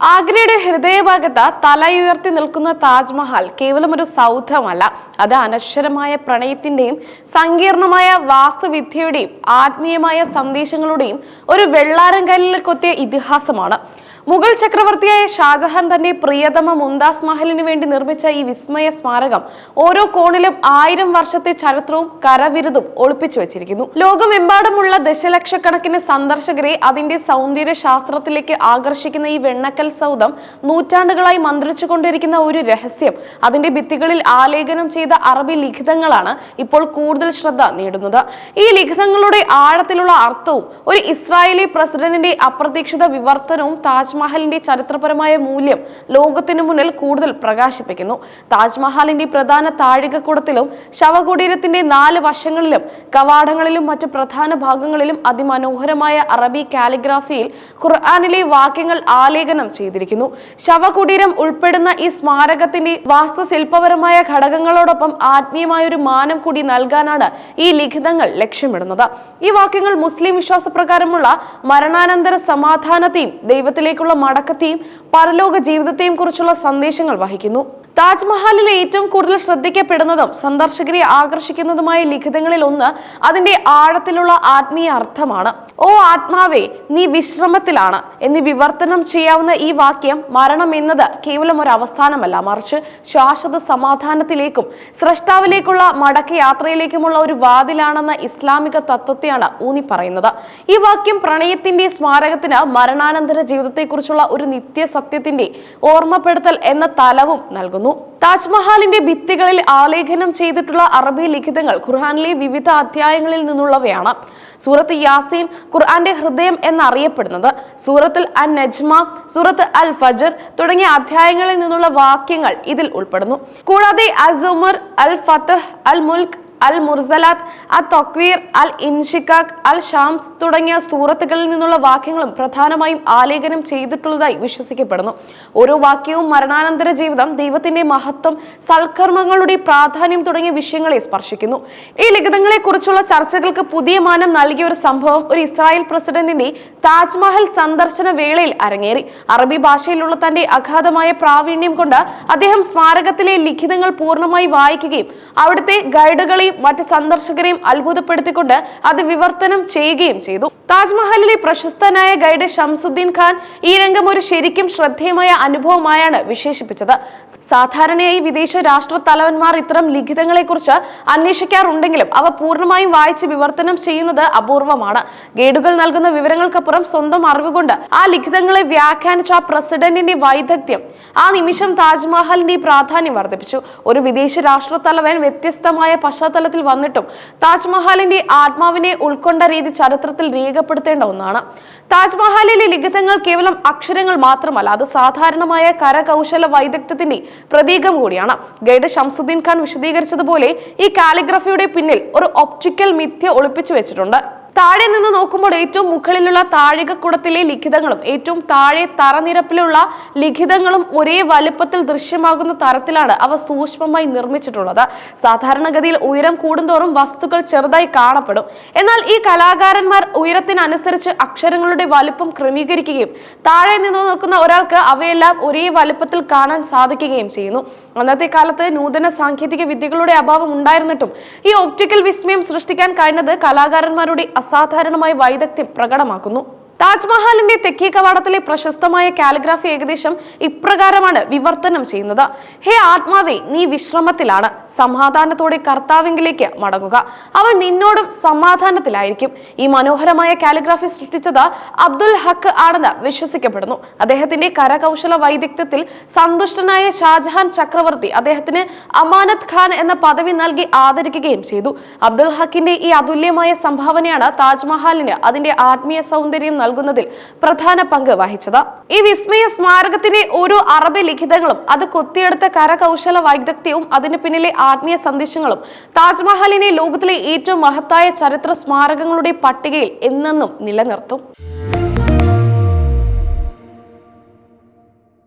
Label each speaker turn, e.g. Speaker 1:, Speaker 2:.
Speaker 1: ആഗ്രയുടെ ഹൃദയഭാഗത്ത് തലയുയർത്തി നിൽക്കുന്ന താജ്മഹൽ കേവലം ഒരു സൗധമല്ല. അത് അനശ്വരമായ പ്രണയത്തിന്റെയും സങ്കീർണമായ വാസ്തുവിദ്യയുടെയും ആത്മീയമായ സന്ദേശങ്ങളുടെയും ഒരു വെള്ളാരം കല്ലിൽ കൊത്തിയ ഇതിഹാസമാണ്. മുഗൾ ചക്രവർത്തിയായ ഷാജഹാൻ തന്റെ പ്രിയതമ മുംതാസ് മഹലിന് വേണ്ടി നിർമ്മിച്ച ഈ വിസ്മയ സ്മാരകം ഓരോ കോണിലും ആയിരം വർഷത്തെ ചരിത്രവും കരവിരുതും ഒളിപ്പിച്ചു വെച്ചിരിക്കുന്നു. ലോകമെമ്പാടുമുള്ള ദശലക്ഷക്കണക്കിന് സന്ദർശകരെ അതിന്റെ സൗന്ദര്യ ശാസ്ത്രത്തിലേക്ക് ആകർഷിക്കുന്ന ഈ വെണ്ണക്കൽ സൗധം നൂറ്റാണ്ടുകളായി മന്ത്രിച്ചുകൊണ്ടിരിക്കുന്ന ഒരു രഹസ്യം. അതിന്റെ ഭിത്തികളിൽ ആലേഖനം ചെയ്ത അറബി ലിഖിതങ്ങളാണ് ഇപ്പോൾ കൂടുതൽ ശ്രദ്ധ നേടുന്നത്. ഈ ലിഖിതങ്ങളുടെ ആഴത്തിലുള്ള അർത്ഥവും ഒരു ഇസ്രായേലി പ്രസിഡന്റിന്റെ അപ്രതീക്ഷിത വിവർത്തനവും താജ്മഹലിന്റെ ചരിത്രപരമായ മൂല്യം ലോകത്തിനു മുന്നിൽ കൂടുതൽ പ്രകാശിപ്പിക്കുന്നു. താജ്മഹലിന്റെ പ്രധാന താഴികക്കുടത്തിലും ശവകുടീരത്തിന്റെ നാല് വശങ്ങളിലും കവാടങ്ങളിലും മറ്റു പ്രധാന ഭാഗങ്ങളിലും അതിമനോഹരമായ അറബി കാലിഗ്രാഫിയിൽ ഖുർആാനിലെ വാക്യങ്ങൾ ആലേഖനം ചെയ്തിരിക്കുന്നു. ശവകുടീരം ഉൾപ്പെടുന്ന ഈ സ്മാരകത്തിന്റെ വാസ്തുശില്പപരമായ ഘടകങ്ങളോടൊപ്പം ആത്മീയമായ ഒരു മാനം കൂടി നൽകാനാണ് ഈ ലിഖിതങ്ങൾ ലക്ഷ്യമിടുന്നത്. ഈ വാക്യങ്ങൾ മുസ്ലിം വിശ്വാസപ്രകാരമുള്ള മരണാനന്തര സമാധാനത്തെയും ദൈവത്തിലേക്കുള്ള മടക്കത്തെയും പരലോക ജീവിതത്തെയും കുറിച്ചുള്ള സന്ദേശങ്ങൾ വഹിക്കുന്നു. താജ്മഹലിലെ ഏറ്റവും കൂടുതൽ ശ്രദ്ധിക്കപ്പെടുന്നതും സന്ദർശകരെ ആകർഷിക്കുന്നതുമായ ലിഖിതങ്ങളിൽ ഒന്ന് അതിന്റെ ആഴത്തിലുള്ള ആത്മീയ അർത്ഥമാണ്. ഓ ആത്മാവേ നീ വിശ്രമത്തിലാണ് എന്ന് വിവർത്തനം ചെയ്യാവുന്ന ഈ വാക്യം മരണം എന്നത് കേവലം ഒരു അവസ്ഥാനമല്ല മറിച്ച് ശാശ്വത സമാധാനത്തിലേക്കും സ്രഷ്ടാവിലേക്കുള്ള മടക്ക യാത്രയിലേക്കുമുള്ള ഒരു വാതിലാണെന്ന ഇസ്ലാമിക തത്വത്തെയാണ് ഊന്നി പറയുന്നത്. ഈ വാക്യം പ്രണയത്തിന്റെ സ്മാരകത്തിന് മരണാനന്തര ജീവിതത്തെക്കുറിച്ചുള്ള ഒരു നിത്യസത്യത്തിന്റെ ഓർമ്മപ്പെടുത്തൽ എന്ന തലവും നൽകുന്നു. താജ്മഹാലിന്റെ ഭിത്തികളിൽ ആലേഖനം ചെയ്തിട്ടുള്ള അറബി ലിഖിതങ്ങൾ ഖുർആാനിലെ വിവിധ അധ്യായങ്ങളിൽ നിന്നുള്ളവയാണ്. സൂറത്ത് യാസീൻ ഖുർആന്റെ ഹൃദയം എന്നറിയപ്പെടുന്നത്. സൂറത്തുൽ അൻ നജ്മ സൂറത്ത് അൽ ഫജർ തുടങ്ങിയ അധ്യായങ്ങളിൽ നിന്നുള്ള വാക്യങ്ങൾ ഇതിൽ ഉൾപ്പെടുന്നു. കൂടാതെ അസുമർ അൽ ഫത്തഹ് അൽ മുൽക്ക് അൽ മുർസലാത്ത് അ തക്വീർ അൽ ഇൻഷിക്കാഖ് അൽ ഷാംസ് തുടങ്ങിയ സൂറത്തുകളിൽ നിന്നുള്ള വാക്യങ്ങളും പ്രധാനമായും ആലേഖനം ചെയ്തിട്ടുള്ളതായി വിശ്വസിക്കപ്പെടുന്നു. ഓരോ വാക്യവും മരണാനന്തര ജീവിതം ദൈവത്തിന്റെ മഹത്വം സൽക്കർമ്മങ്ങളുടെ പ്രാധാന്യം തുടങ്ങിയ വിഷയങ്ങളെ സ്പർശിക്കുന്നു. ഈ ലിഖിതങ്ങളെ കുറിച്ചുള്ള ചർച്ചകൾക്ക് പുതിയ മാനം നൽകിയ ഒരു സംഭവം ഒരു ഇസ്രായേൽ പ്രസിഡന്റിന്റെ താജ്മഹൽ സന്ദർശന വേളയിൽ അരങ്ങേറി. അറബി ഭാഷയിലുള്ള തന്റെ അഗാധമായ പ്രാവീണ്യം കൊണ്ട് അദ്ദേഹം സ്മാരകത്തിലെ ലിഖിതങ്ങൾ പൂർണമായി വായിക്കുകയും അവിടുത്തെ ഗൈഡുകളെയും മറ്റ് സന്ദർശകരെയും അത്ഭുതപ്പെടുത്തിക്കൊണ്ട് അത് വിവർത്തനം ചെയ്യുകയും ചെയ്തു. താജ്മഹലിലെ പ്രശസ്തനായ ഗൈഡ് ഷംസുദ്ദീൻ ഖാൻ ഈ രംഗം ഒരു ശരിക്കും ശ്രദ്ധേയമായ അനുഭവമായാണ് വിശേഷിപ്പിച്ചത്. സാധാരണയായി വിദേശ രാഷ്ട്ര തലവന്മാർ ഇത്തരം ലിഖിതങ്ങളെക്കുറിച്ച് അന്വേഷിക്കാറുണ്ടെങ്കിലും അവ പൂർണമായും വായിച്ച് വിവർത്തനം ചെയ്യുന്നത് അപൂർവമാണ്. ഗൈഡുകൾ നൽകുന്ന വിവരങ്ങൾക്കപ്പുറം സ്വന്തം അറിവുകൊണ്ട് ആ ലിഖിതങ്ങളെ വ്യാഖ്യാനിച്ച ആ പ്രസിഡന്റിന്റെ വൈദഗ്ധ്യം ആ നിമിഷം താജ്മഹലിന്റെ പ്രാധാന്യം വർദ്ധിപ്പിച്ചു. ഒരു വിദേശ രാഷ്ട്ര തലവൻ വ്യത്യസ്തമായ പശ്ചാത്തലത്തിൽ വന്നിട്ടും താജ്മഹലിന്റെ ആത്മാവിനെ ഉൾക്കൊണ്ട രീതി ചരിത്രത്തിൽ രേഖപ്പെടുത്തേണ്ട ഒന്നാണ് താജ്മഹലിലെ ലിഖിതങ്ങൾ കേവലം അക്ഷരങ്ങൾ മാത്രമല്ല അത് സാധാരണമായ കരകൗശല വൈദഗ്ധ്യത്തിന്റെ പ്രതീകം കൂടിയാണ്. ഗൈഡ് ഷംസുദ്ദീൻ ഖാൻ വിശദീകരിച്ചതുപോലെ ഈ കാലിഗ്രഫിയുടെ പിന്നിൽ ഒരു ഒപ്റ്റിക്കൽ മിഥ്യ ഒളിപ്പിച്ചു വെച്ചിട്ടുണ്ട്. താഴെ നിന്ന് നോക്കുമ്പോൾ ഏറ്റവും മുകളിലുള്ള താഴികക്കുടത്തിലെ ലിഖിതങ്ങളും ഏറ്റവും താഴെ തറനിരപ്പിലുള്ള ലിഖിതങ്ങളും ഒരേ വലുപ്പത്തിൽ ദൃശ്യമാകുന്ന തരത്തിലാണ് അവ സൂക്ഷ്മമായി നിർമ്മിച്ചിട്ടുള്ളത്. സാധാരണഗതിയിൽ ഉയരം കൂടുന്തോറും വസ്തുക്കൾ ചെറുതായി കാണപ്പെടും. എന്നാൽ ഈ കലാകാരന്മാർ ഉയരത്തിനനുസരിച്ച് അക്ഷരങ്ങളുടെ വലുപ്പം ക്രമീകരിക്കുകയും താഴെ നിന്ന് നോക്കുന്ന ഒരാൾക്ക് അവയെല്ലാം ഒരേ വലുപ്പത്തിൽ കാണാൻ സാധിക്കുകയും ചെയ്യുന്നു. അന്നത്തെ കാലത്ത് നൂതന സാങ്കേതിക വിദ്യകളുടെ അഭാവം ഉണ്ടായിരുന്നിട്ടും ഈ ഒപ്റ്റിക്കൽ വിസ്മയം സൃഷ്ടിക്കാൻ കഴിഞ്ഞത് കലാകാരന്മാരുടെ അസാധാരണമായ വൈദഗ്ധ്യം പ്രകടമാക്കുന്നു. താജ്മഹലിന്റെ തെക്കേ കവാടത്തിലെ പ്രശസ്തമായ കാലിഗ്രാഫി ഏകദേശം ഇപ്രകാരമാണ് വിവർത്തനം ചെയ്യുന്നത്. ഹേ ആത്മാവേ നീ വിശ്രമത്തിലാണ്. സമാധാനത്തോടെ കർത്താവിംഗിലേക്ക് മടങ്ങുക. അവൻ നിന്നോടും സമാധാനത്തിലായിരിക്കും. ഈ മനോഹരമായ കാലിഗ്രാഫി സൃഷ്ടിച്ചത് അബ്ദുൽ ഹക്ക് ആണെന്ന് വിശ്വസിക്കപ്പെടുന്നു. അദ്ദേഹത്തിന്റെ കരകൗശല വൈദഗ്ധ്യത്തിൽ സന്തുഷ്ടനായ ഷാജഹാൻ ചക്രവർത്തി അദ്ദേഹത്തിന് അമാനത് ഖാൻ എന്ന പദവി നൽകി ആദരിക്കുകയും ചെയ്തു. അബ്ദുൽ ഹക്കിന്റെ ഈ അതുല്യമായ സംഭാവനയാണ് താജ്മഹലിന് അതിന്റെ ആത്മീയ സൗന്ദര്യം നൽകുന്നതിൽ പ്രധാന പങ്ക് വഹിച്ചത്. ഈ വിസ്മയ സ്മാരകത്തിന്റെ ഓരോ അറബി ലിഖിതങ്ങളും അത് കൊത്തിയെടുത്ത കരകൗശല വൈദഗ്ധ്യവും അതിന് പിന്നിലെ ആത്മീയ സന്ദേശങ്ങളും താജ്മഹലിനെ ലോകത്തിലെ ഏറ്റവും മഹത്തായ ചരിത്ര സ്മാരകങ്ങളുടെ പട്ടികയിൽ എന്നെന്നും നിലനിർത്തും.